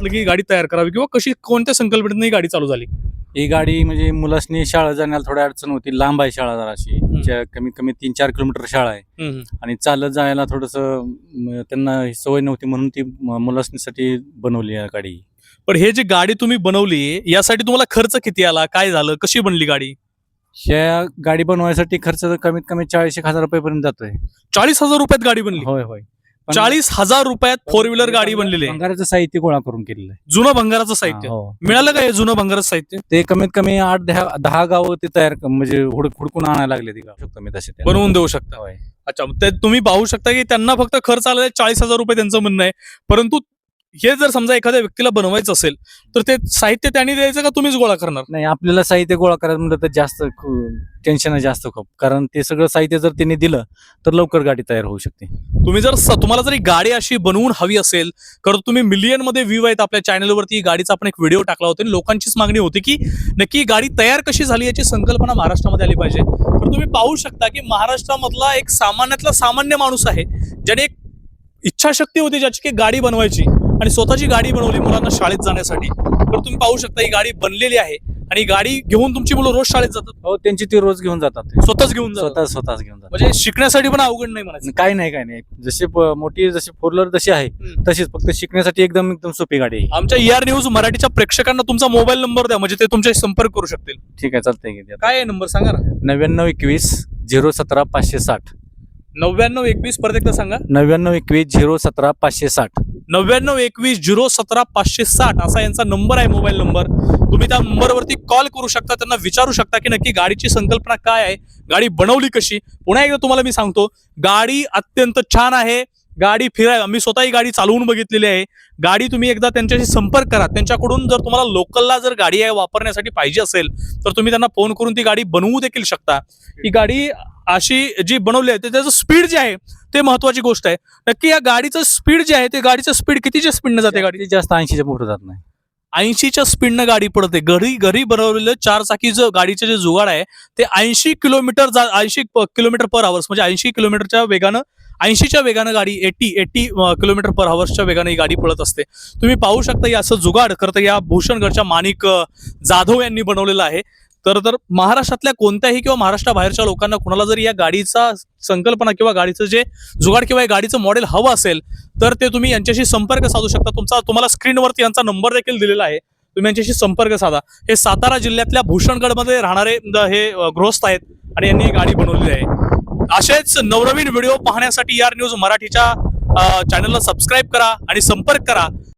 वाटलं की गाडी तयार करावी किंवा कशी कोणत्या संकल्पनेने ही गाडी चालू झाली? ही गाडी म्हणजे मुलासनी शाळा जाण्याला थोडी अडचण होती. लांब आहे शाळा जराशी. ज्या कमीत कमी तीन चार किलोमीटर शाळा आहे. आणि चालत जायला थोडस त्यांना सवय नव्हती म्हणून ती मुलासनीसाठी बनवली आहे गाडी. पण हे जी गाडी तुम्ही बनवली यासाठी तुम्हाला खर्च किती आला? काय झालं? कशी बनली गाडी? ह्या गाडी बनवायसाठी खर्च तर कमीत कमी चाळीस एक हजार रुपयापर्यंत जातोय. चाळीस हजार रुपयात गाडी बनली. होय होय. चाळीस हजार रुपयात फोर व्हीलर गाडी बनलेली आहे. भंगाराचं साहित्य गोळा करून केलेलं आहे? जुनं भंगाराचं साहित्य. हा. मिळालं का हे जुनं भंगाराचं साहित्य? ते कमीत कमी आठ दहा दहा गावं ते तयार क- म्हणजे हुड- हुडकून आणायला लागले ते गाव. शकतो मी तसे ते. बनवून देऊ शकता. होय. अच्छा ते तुम्ही पाहू शकता की त्यांना फक्त खर्च आलेला आहे चाळीस हजार रुपये त्यांचं म्हणणं आहे. परंतु हे जर समजा एखाद्या व्यक्तीला बनवायचं असेल तर ते साहित्य त्यांनी द्यायचं का तुम्हीच गोळा करणार? नाही आपल्याला साहित्य गोळा करायचं म्हणलं तर जास्त टेन्शन आहे जास्त खूप. कारण ते सगळं साहित्य जर त्यांनी दिलं तर लवकर गाडी तयार होऊ शकते. तुम्ही जर स- तुम्हाला जर ही गाडी अशी बनवून हवी असेल तर तुम्ही मिलियनमध्ये व्ह्यू आहेत आपल्या चॅनलवरती ही गाडीचा आपण एक व्हिडिओ टाकला होता आणि लोकांचीच मागणी होती की नक्की ही गाडी तयार कशी झाली याची संकल्पना महाराष्ट्रामध्ये आली पाहिजे. तर तुम्ही पाहू शकता की महाराष्ट्रामधला एक सामान्यातला सामान्य माणूस आहे ज्याने एक इच्छाशक्ती होती ज्याची की गाडी बनवायची. आणि स्वतःची गाडी बनवली मुलांना शाळेत जाण्यासाठी. तर तुम्ही पाहू शकता ही गाडी बनलेली आहे आणि गाडी घेऊन तुमची मुलं रोज शाळेत जातात? हो त्यांची ती रोज घेऊन जातात. स्वतःच घेऊन जातात? स्वतः स्वतःच घेऊन जातात. म्हणजे शिकण्यासाठी पण अवघड नाही म्हणायचं. काय नाही काय नाही. जशी प- मोठी जशी फोर व्हीलर जशी आहे हम्म. तशीच. फक्त शिकण्यासाठी एकदम एकदम सोपी गाडी आहे आमच्या ईआर न्यूज मराठीच्या प्रेक्षकांना तुमचा मोबाईल नंबर द्या म्हणजे ते तुमच्याशी संपर्क करू शकतील. ठीक आहे चालतंय की. काय आहे नंबर सांगा ना? नव्याण्णव एकवीस झिरो सतरा पाचशे साठ. नव्याण्णव एकवीस परत एकदा सांगा. नव्याण्णव एकवीस झिरो सतरा पाचशे साठ. नव्याण्णव एकवीस झिरो सतरा पाचशे साठ असा यांचा नंबर आहे मोबाईल नंबर. तुम्ही त्या नंबरवरती कॉल करू शकता त्यांना विचारू शकता की नक्की गाडीची संकल्पना काय आहे गाडी बनवली कशी. पुन्हा एकदा तुम्हाला मी सांगतो गाडी अत्यंत छान आहे गाडी फिराय मी स्वतः ही गाडी चालवून बघितलेली आहे. गाडी तुम्ही एकदा त्यांच्याशी संपर्क करा त्यांच्याकडून जर तुम्हाला लोकलला जर गाडी आहे वापरण्यासाठी पाहिजे असेल तर तुम्ही त्यांना फोन करून ती गाडी बनवू देखील शकता. ही गाडी अशी जी बनवली आहे ते त्याचं स्पीड जे आहे ते महत्वाची गोष्ट आहे. नक्की या गाडीचं स्पीड जे आहे ते गाडीचं स्पीड कितीच्या स्पीडनं जाते गाडी? जास्त ऐंशीच्या पुढे जात नाही. ऐंशीच्या स्पीडनं गाडी पडते. घरी घरी बनवलेलं चार चाकी जो गाडीचे जे जुगाड आहे ते ऐंशी किलोमीटर जा ऐंशी किलोमीटर पर आवर्स म्हणजे ऐंशी किलोमीटरच्या वेगानं ऐंशीच्या वेगानं गाडी एटी एटी किलोमीटर पर आवर्सच्या वेगानं ही गाडी पळत असते. तुम्ही पाहू शकता हे असं जुगाड करतं या भूषणगडच्या माणिक जाधव यांनी बनवलेलं आहे. तर तर महाराष्ट्रातल्या कोणत्याही किंवा महाराष्ट्राबाहेरच्या लोकांना कुणाला जर या गाडीचा संकल्पना किंवा गाडीचं जे जुगाड किंवा या गाडीचं मॉडेल हवं असेल तर ते तुम्ही यांच्याशी संपर्क साधू शकता. तुमचा तुम्हाला स्क्रीनवरती यांचा नंबर देखील दिलेला आहे. तुम्ही यांच्याशी संपर्क साधा. हे सातारा जिल्ह्यातल्या भूषणगडमध्ये राहणारे हे गृहस्थ आहेत आणि यांनी ही गाडी बनवलेली आहे. असेच नवनवीन व्हिडिओ पाहण्यासाठी यार न्यूज मराठीच्या चॅनलला सबस्क्राईब करा आणि संपर्क करा.